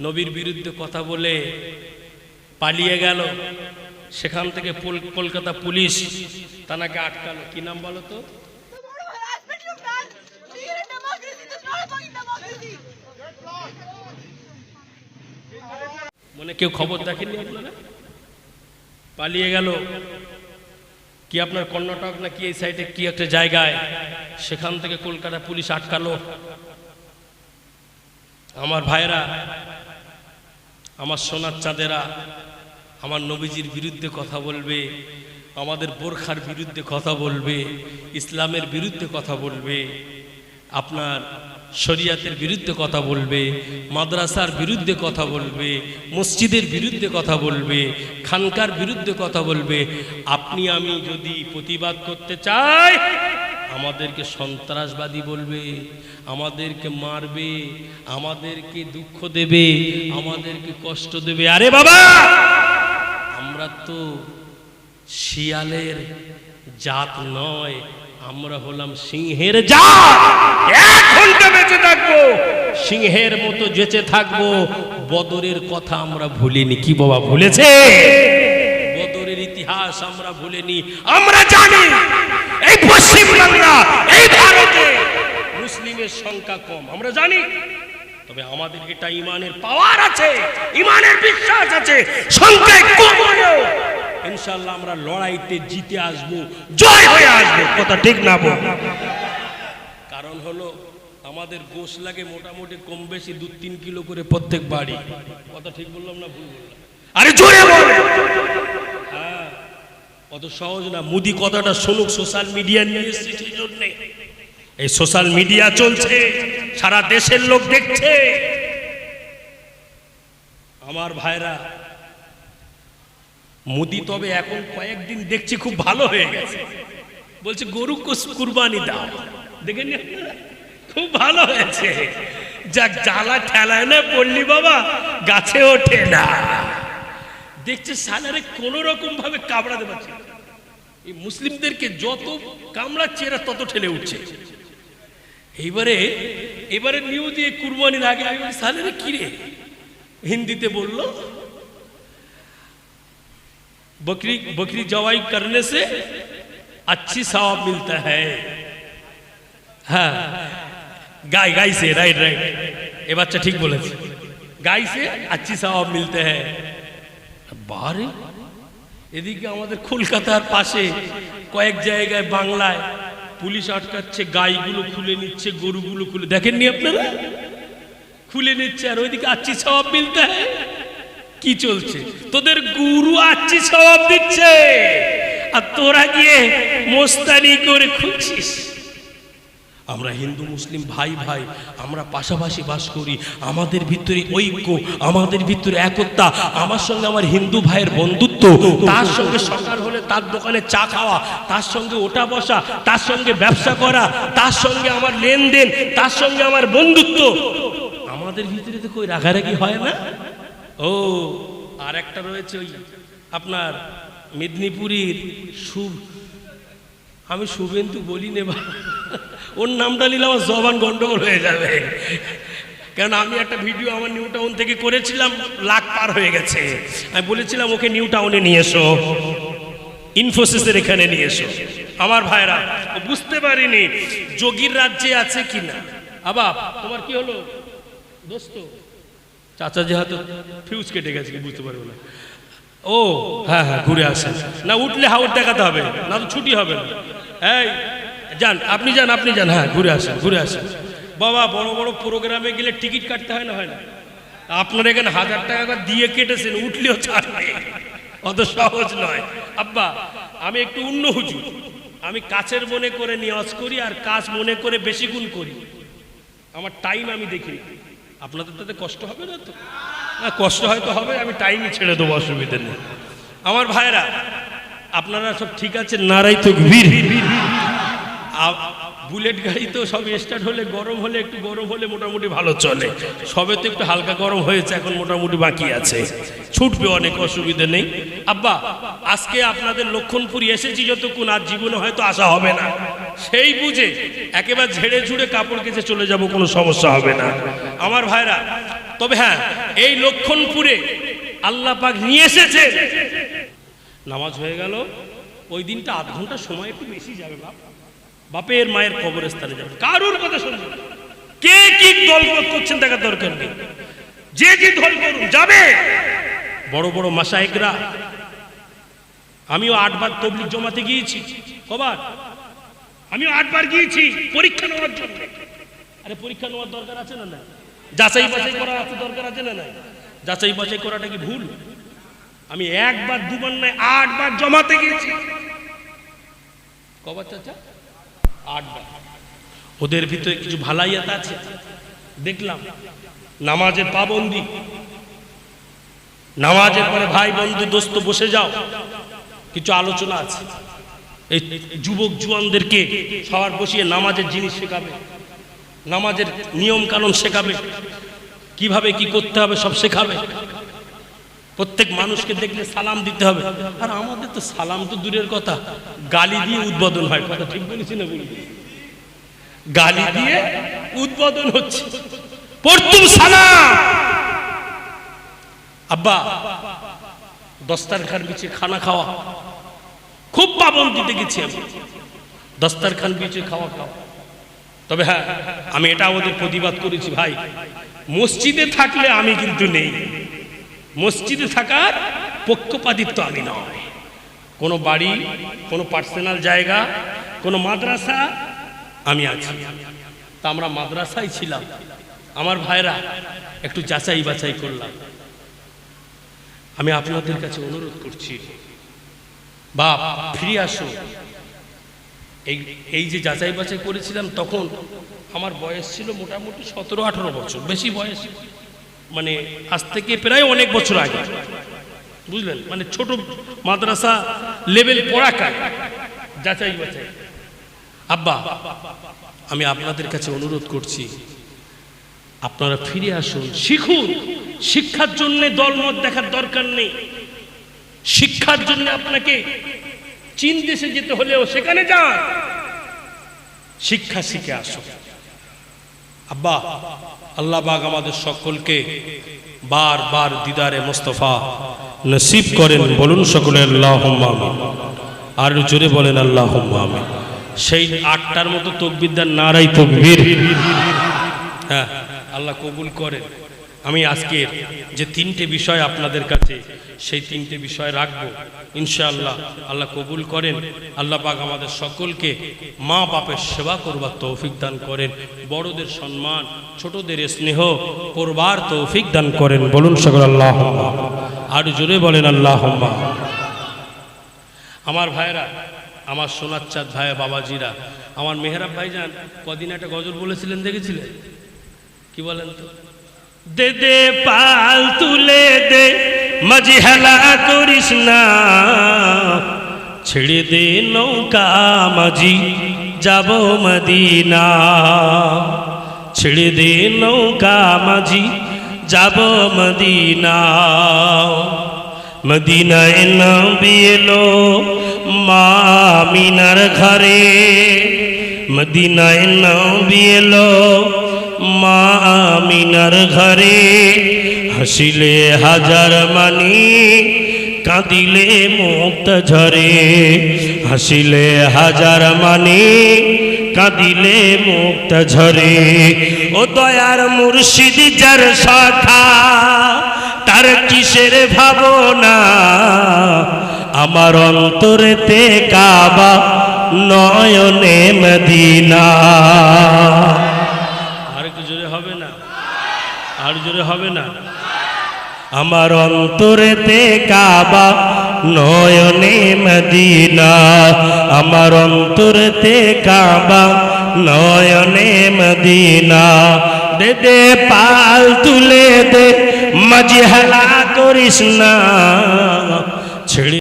নবীর বিরুদ্ধে কথা বলে পালিয়ে গেল। সেখান থেকে কলকাতা পুলিশ তানাকে আটকালো। কি নাম বলো তো. মনে কেউ খবর দেখেননি আপনারা? পালিয়ে গেল। কি আপনার কর্ণাটক না কি এই সাইডে কি একটা জায়গায়? সেখান থেকে কলকাতা পুলিশ আটকালো। আমার ভাইরা আমার সোনার চাঁদেরা, আমার নবীজির বিরুদ্ধে কথা বলবে, আমাদের বোরখার বিরুদ্ধে কথা বলবে, ইসলামের বিরুদ্ধে কথা বলবে, আপনার শরিয়াতের বিরুদ্ধে কথা বলবে, মাদ্রাসার বিরুদ্ধে কথা বলবে, মসজিদের বিরুদ্ধে কথা বলবে, খানকার বিরুদ্ধে কথা বলবে। আপনি আমি যদি প্রতিবাদ করতে চাই আমাদেরকে সন্ত্রাসবাদী বলবে, আমাদেরকে মারবে, আমাদেরকে দুঃখ দেবে, আমাদেরকে কষ্ট দেবে। আরে বাবা! আমরা তো শিয়ালের জাত নয়, আমরা হলাম সিংহের জাত। এক ঘণ্টা বেঁচে থাকব, সিংহের মতো বেঁচে থাকব, বদরের কথা আমরা ভুলিনি, কি বাবা ভুলেছে? ইতিহাস আমরা ভুলিনি। আমরা জানি এই পশ্চিম বাংলা, এই ভারতে মুসলিমের সংখ্যা কম। আমরা জানি। তবে আমাদের এটা ইমানের পাওয়ার আছে, ইমানের বিশ্বাস আছে। সংখ্যায় কম হলেও ইনশাল্লাহ আমরা লড়াইতে জিতে আসব, জয় হয়ে আসবে। কথা ঠিক না কারণ হলো আমাদের গোশ লাগে মোটামুটি কম বেশি দু তিন কিলো করে প্রত্যেক বাড়ি। কথা ঠিক বললাম না ভুল বললাম? আরে জোরে বল। অত সহজ না। মুদি কথাটা শুনুক সোশ্যাল মিডিয়া নিয়ে এসেছে জন্যে। এই সোশ্যাল মিডিয়া চলছে, সারা দেশের লোক দেখছে। আমার ভাইরা, মুদি তবে এখন কয়েকদিন দেখছি খুব ভালো হয়ে গেছে। বলছে, গরু কুরবানি দাও। দেখেন খুব ভালো হয়েছে। যাক, জ্বালা ঠেলায় না পড়লি বাবা, গাছে ওঠে না। দেখছে সালারে কোন রকম ভাবে কামড়াতে পারছে। এই মুসলিমদেরকে যত কামড়াচ্ছে এরা তত ঠেলে উঠছে এইবারে এবারে নিউ দিয়ে কুরবানির আগে আমি বলি, সালে রে কি রে হিন্দিতে বলল बकरी बकरी जवाई करने से अच्छी सवाब मिलता है हाँ गाय गाय से राइट राइट ये बच्चा ठीक बोले गाय से अच्छी सवाब मिलते हैं বারে এদিকে আমাদের কলকাতার পাশে কয়েক জায়গায় বাংলায় পুলিশ আটকাচ্ছে, গাইগুলো খুলে নিচ্ছে, গরুগুলো খুলে দেখেননি আপনারা? খুলে নিচ্ছে আর ওইদিকে আচ্ছি সবাব মিলতে কি চলছে? তোদের গুরু আচ্ছি সবাব দিচ্ছে। আর তোরা গিয়ে মোস্তানি করে খুঁজছিস। আমরা হিন্দু, মুসলিম, ভাই ভাই, আমরা পাশাপাশি বাস করি। আমাদের ভিতরে ঐক্য, আমাদের ভিতরে একতা, আমার সঙ্গে আমার হিন্দু ভাইয়ের বন্ধুত্ব, তার সঙ্গে সকাল হলে তার দোকানে চা খাওয়া, তার সঙ্গে ওটা বসা, তার সঙ্গে ব্যবসা করা, তার সঙ্গে আমার লেনদেন, তার সঙ্গে আমার বন্ধুত্ব। আমাদের ভিতরে তো কই রাগারাগি হয় না? ও আর একটা রয়েছে ওই আপনার মেদিনীপুরীর সুর আমি শুভেন্দু বলি নে বা। ওর নামটা নিলে আমার জবান গন্ডগোল হয়ে যাবে। কারণ আমি একটা ভিডিও আমার নিউ টাউন থেকে করেছিলাম, লাখ পার হয়ে গেছে। আমি বলেছিলাম, ওকে নিউ টাউনে নিয়ে এসো। ইনফোসিসের এখানে নিয়ে এসো। আমার ভাইরা বুঝতে পারিনি যোগীর রাজ্যে আছে কি না আবা, তোমার কি হলো? দোস্ত। চাচা যেহেতু ফিউজ কেটে গেছে বুঝতে পারব না। ও হ্যাঁ হ্যাঁ ঘুরে আসেন। না, উঠলে হাওড় দেখাতে হবে, না তো ছুটি হবে না। এই, যান, আপনি যান আপনি যান হ্যাঁ ঘুরে আসেন ঘুরে আসেন। বাবা, বড় বড় প্রোগ্রামে গেলে টিকিট কাটতে হয় না হয় না? আপনার এখানে হাজার টাকা দিয়ে কেটেছেন, উঠলেও ছাড় নেই। অত সহজ নয়। আব্বা, আমি একটু অন্য হুজুর। আমি কাছের মনে করে নিয়াজ করি আর কাজ মনে করে বেশি গুণ করি। আমার টাইম আমি দেখি আপনাদের তাতে কষ্ট হবে না তো? না, কষ্ট হয়তো হবে, আমি টাইমই ছেড়ে দেবো, অসুবিধে নেই। আমার ভাইরা আপনারা সব ঠিক আছে? নারাই তো বুলেট গাড়ি তো সব স্টার্ট হলে, গরম হলে, একটু গরম হলে মোটামুটি ভালো চলে। সবে তো একটু হালকা গরম হয়েছে, এখন মোটামুটি বাকি আছে। ছুটবে অনেক, অসুবিধে নেই। আব্বা, আজকে আপনাদের লক্ষণপুরি এসেছি যতক্ষণ, আর জীবনে হয়তো আসা হবে না। সেই বুঝে একেবারে ঝেড়ে ঝুড়ে কাপড় কেচে চলে যাব, কোনো সমস্যা হবে না। আমার ভাইরা, তবে হ্যাঁ এই লক্ষণপুরে আল্লাহ পাক নিয়ে এসেছে। নামাজ হয়ে গেল। ওই দিনটা আধ ঘণ্টা সময় একটু বেশি যাবে বাপ। বাপের মায়ের কবরস্থানে যাবে। কারোর কথা শুনবে কে কি দল করছেন দেখার দরকার নেই। যে যে দল করুন যাবে। বড় বড় মাসায়েকরা আমিও আটবার তবলিক জমাতে গিয়েছি। কবার? আমিও আটবার গিয়েছি পরীক্ষা নেওয়ার জন্য। আরে পরীক্ষা নেওয়ার দরকার আছে না না যাচাই বাছাই করা দরকার আছে না না যাচাই বাছাই করাটা কি ভুল? আমি একবার, দুবার নয়, আটবার জমাতে গিয়েছি। কবার চাচা? আটবার। ওদের ভিতরে কিছু ভালাইয়াত আছে? দেখলাম। নামাজের পাবন্দি। নামাজের পরে, ভাই, বন্ধু, দোস্ত, বসে যাও। কিছু আলোচনা আছে। এই যুবক, জুয়ানদেরকে সবার বসিয়ে নামাজের জিনিস শেখাবে। নামাজের নিয়ম কানুন শেখাবে। কীভাবে কি করতে হবে সব শেখাবে। প্রত্যেক মানুষকে দেখলে সালাম দিতে হবে। আর আমাদের তো সালাম তো দূরের কথা। গালি দিয়ে উদ্বোধন হয়, কথা ঠিক বলেছি না বলি গালি দিয়ে উদ্বোধন হচ্ছে। পড়তুম সালাম! আব্বা, দস্তারখান বিছে খানা খাওয়া। খুব পাবন্দিতে গেছি আমি। দস্তারখান বিছে খাওয়া খাওয়া তবে হ্যাঁ আমি এটা ওদের প্রতিবাদ করেছি ভাই। মসজিদে থাকলে আমি কিন্তু নেই। মসজিদে থাকার পক্ষপাতিত্ব আমি নয়। কোনো বাড়ি, কোনো পার্সোনাল জায়গা, কোনো মাদ্রাসা আমি আছি। তা আমরা মাদ্রাসায় ছিলাম। আমার ভাইরা একটু যাচাই বাছাই করলাম। আমি আপনাদের কাছে অনুরোধ করছি, বাপ, ফিরে আসো। এই এই যে যাচাই বাছাই করেছিলাম তখন আমার বয়স ছিল মোটামুটি সতেরো আঠেরো বছর, বেশি বয়স। মানে আজ থেকে প্রায় অনেক বছর আগে। বুঝলেন? মানে ছোট মাদ্রাসা লেভেল পড়াকার। যাচাই বাছাই। আব্বা, আমি আপনাদের কাছে অনুরোধ করছি, আপনারা ফিরে আসুন, শিখুন। শিক্ষার জন্য দলমত দেখার দরকার নেই। শিক্ষার জন্য আপনাকে চীন দেশে যেতে হলেও সেখানে যান। শিক্ষা শিখে আসুন। আব্বা, আল্লাহ বাগ আমাদের সকলকে বার বার দিদারে মোস্তফা নসিব করেন, বলুন সকলে আল্লাহ আর জোরে বলেন আল্লাহ সেই আটটার মতো তকবিদ্যার নারাই তকবির। হ্যাঁ আল্লাহ কবুল করেন। আমি আজকের যে তিনটে বিষয় আপনাদের কাছে, সেই তিনটে বিষয় রাখব। ইনশাআল্লাহ আল্লাহ কবুল করেন, আল্লাহ পাক আমাদের সকলকে মা বাপের সেবা করবার তৌফিক দান করেন, বড়দের সম্মান, ছোটদের স্নেহ করবার তৌফিক দান করেন। বলুন সকল আল্লাহ আর জোরে বলেন আল্লাহ আমার ভাইরা আমার সোনার চাঁদ ভাই বাবাজিরা, আমার মেহরাব ভাইজান, কদিন একটা গজল বলেছিলেন, দেখেছিলেন? কি বলেন তো? দে দে, পাল তুলে দে মাঝি হেলা করিস না। ছেড়ে দে নৌকা মাঝি, যাব মদিনা। ছেড়ে দে নৌকা মাঝি, যাব মদিনা। মদিনায় নবী এলো মা মিনার ঘরে। মদিনায় নবী এলো মা আমিনার ঘরে হাসিলে হাজার মানি, কাঁদিলে মুক্ত ঝরে। হাসিলে হাজার মানি, কাঁদিলে মুক্ত ঝরে। ও দয়ার মুর্শিদ যার সখা তার কিসের ভাবনা? আমার অন্তরেতে কাবা নয়নে মদিনা আর একটু জোরে হবে না আর জোরে হবে না। আমার অন্তরেতে কাবা, নয়নে মদিনা। আমার অন্তরেতে কাবা, নয়নে মদিনা। দে দে, পাল তুলে দে মাঝি হেলা করিস না। ছেড়ে